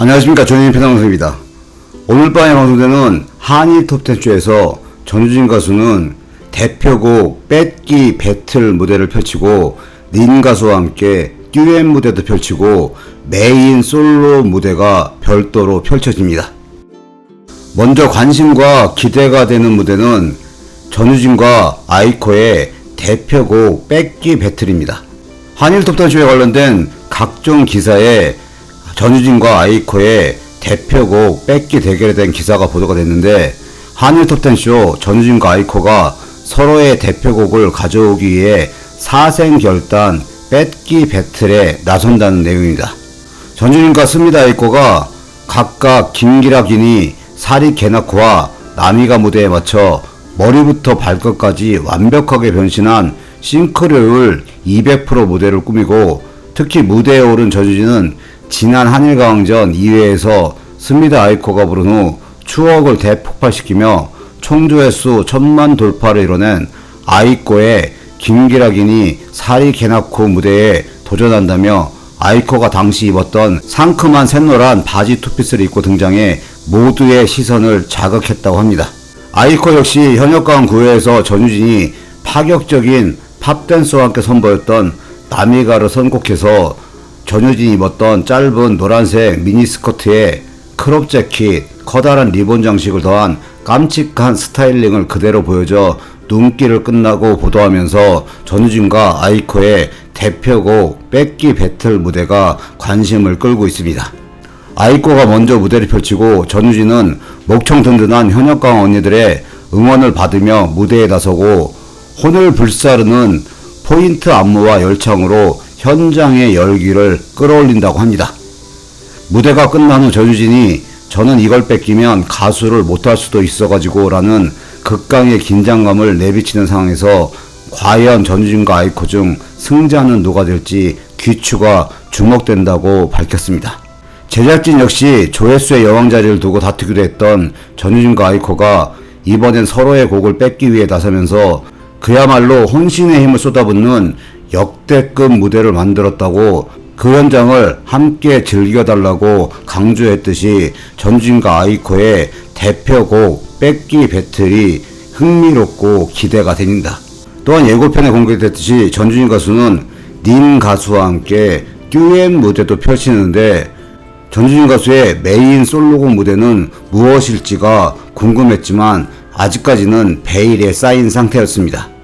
안녕하십니까 전현인 편방송입니다. 오늘 밤에 방송되는 한일 톱텐쇼에서 전유진 가수는 대표곡 뺏기 배틀 무대를 펼치고 닌 가수와 함께 듀엣 무대도 펼치고 메인 솔로 무대가 별도로 펼쳐집니다. 먼저 관심과 기대가 되는 무대는 전유진과 아이코의 대표곡 뺏기 배틀입니다. 한일 톱텐쇼에 관련된 각종 기사에 전유진과 아이코의 대표곡 뺏기 대결에 대한 기사가 보도가 됐는데 한일 톱텐쇼 전유진과 아이코가 서로의 대표곡을 가져오기 위해 사생결단 뺏기 배틀에 나선다는 내용입니다. 전유진과 스미다 아이코가 각각 김기락이니 사리 개나코와 나미가 무대에 맞춰 머리부터 발끝까지 완벽하게 변신한 싱크로율 200% 무대를 꾸미고 특히 무대에 오른 전유진은 지난 한일강전 2회에서 스미다 아이코가 부른 후 추억을 대폭발시키며 총조회수 천만 돌파를 이뤄낸 아이코의 김기락이니 사리 개나코 무대에 도전한다며 아이코가 당시 입었던 상큼한 샛노란 바지 투피스를 입고 등장해 모두의 시선을 자극했다고 합니다. 아이코 역시 현역강 9회에서 전유진이 파격적인 팝댄스와 함께 선보였던 나미가를 선곡해서 전유진이 입었던 짧은 노란색 미니스커트에 크롭 재킷, 커다란 리본 장식을 더한 깜찍한 스타일링을 그대로 보여줘 눈길을 끝나고 보도하면서 전유진과 아이코의 대표곡 뺏기 배틀 무대가 관심을 끌고 있습니다. 아이코가 먼저 무대를 펼치고 전유진은 목청 든든한 현역강 언니들의 응원을 받으며 무대에 나서고 혼을 불사르는 포인트 안무와 열창으로 현장의 열기를 끌어올린다고 합니다. 무대가 끝난 후 전유진이 저는 이걸 뺏기면 가수를 못할 수도 있어가지고 라는 극강의 긴장감을 내비치는 상황에서 과연 전유진과 아이코 중 승자는 누가 될지 귀추가 주목된다고 밝혔습니다. 제작진 역시 조회수의 여왕 자리를 두고 다투기도 했던 전유진과 아이코가 이번엔 서로의 곡을 뺏기 위해 나서면서 그야말로 혼신의 힘을 쏟아붓는 역대급 무대를 만들었다고 그 현장을 함께 즐겨달라고 강조했듯이 전주인과 아이코의 대표곡 뺏기 배틀이 흥미롭고 기대가 됩니다. 또한 예고편에 공개됐듯이 전주인 가수는 닌 가수와 함께 듀엣 무대도 펼치는데 전주인 가수의 메인 솔로곡 무대는 무엇일지가 궁금했지만 아직까지는 베일에 쌓인 상태였습니다.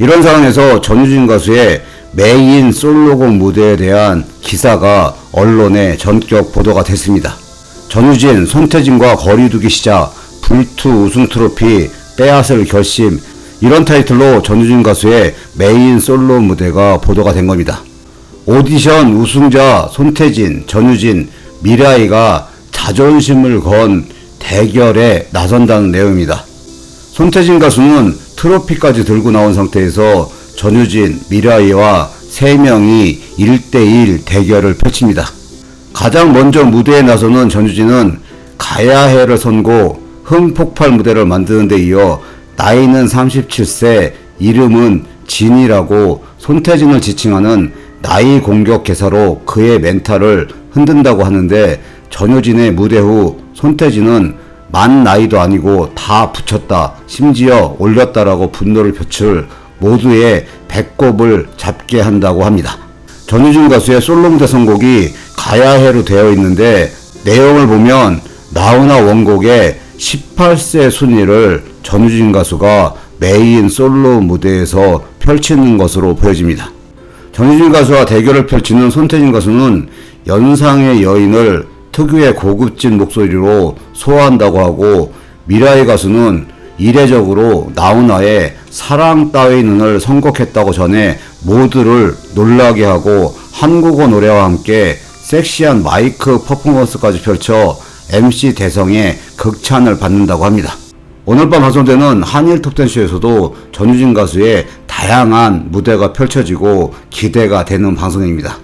이런 상황에서 전유진 가수의 메인 솔로곡 무대에 대한 기사가 언론에 전격 보도가 됐습니다. 전유진, 손태진과 거리두기 시작, 불투 우승 트로피, 빼앗을 결심 이런 타이틀로 전유진 가수의 메인 솔로 무대가 보도가 된 겁니다. 오디션 우승자 손태진, 전유진, 미라이가 자존심을 건 대결에 나선다는 내용입니다. 손태진 가수는 트로피까지 들고 나온 상태에서 전유진, 미라이와 3명이 1대1 대결을 펼칩니다. 가장 먼저 무대에 나서는 전유진은 가야해를 선고 흥폭발 무대를 만드는 데 이어 나이는 37세, 이름은 진이라고 손태진을 지칭하는 나이 공격 개사로 그의 멘탈을 흔든다고 하는데 전효진의 무대 후 손태진은 만 나이도 아니고 다 붙였다 심지어 올렸다라고 분노를 표출 모두의 배꼽을 잡게 한다고 합니다. 전유진 가수의 솔로 무대 선곡이 가야해로 되어 있는데 내용을 보면 나훈아 원곡의 18세 순위를 전유진 가수가 메인 솔로 무대에서 펼치는 것으로 보여집니다. 전유진 가수와 대결을 펼치는 손태진 가수는 연상의 여인을 특유의 고급진 목소리로 소화한다고 하고 미라의 가수는 이례적으로 나훈아의 사랑 따위는을 선곡했다고 전해 모두를 놀라게 하고 한국어 노래와 함께 섹시한 마이크 퍼포먼스까지 펼쳐 MC 대성의 극찬을 받는다고 합니다. 오늘 밤 방송되는 한일 톱텐쇼에서도 전유진 가수의 다양한 무대가 펼쳐지고 기대가 되는 방송입니다.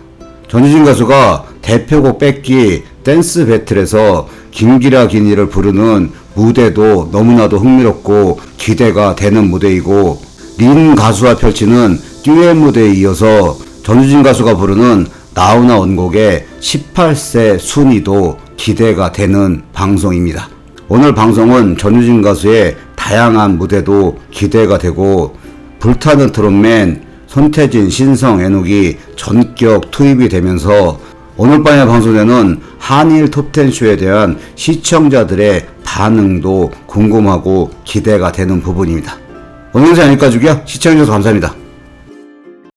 전유진 가수가 대표곡 뺏기 댄스 배틀에서 김기라 기니를 부르는 무대도 너무나도 흥미롭고 기대가 되는 무대이고 린 가수와 펼치는 듀엣 무대에 이어서 전유진 가수가 부르는 나훈아 원곡의 18세 순위도 기대가 되는 방송입니다. 오늘 방송은 전유진 가수의 다양한 무대도 기대가 되고 불타는 트롯맨 손태진, 신성, 애녹이 전격 투입이 되면서 오늘 밤에 방송되는 한일 톱텐 쇼에 대한 시청자들의 반응도 궁금하고 기대가 되는 부분입니다. 오늘 영상 여기까지고요. 시청해주셔서 감사합니다.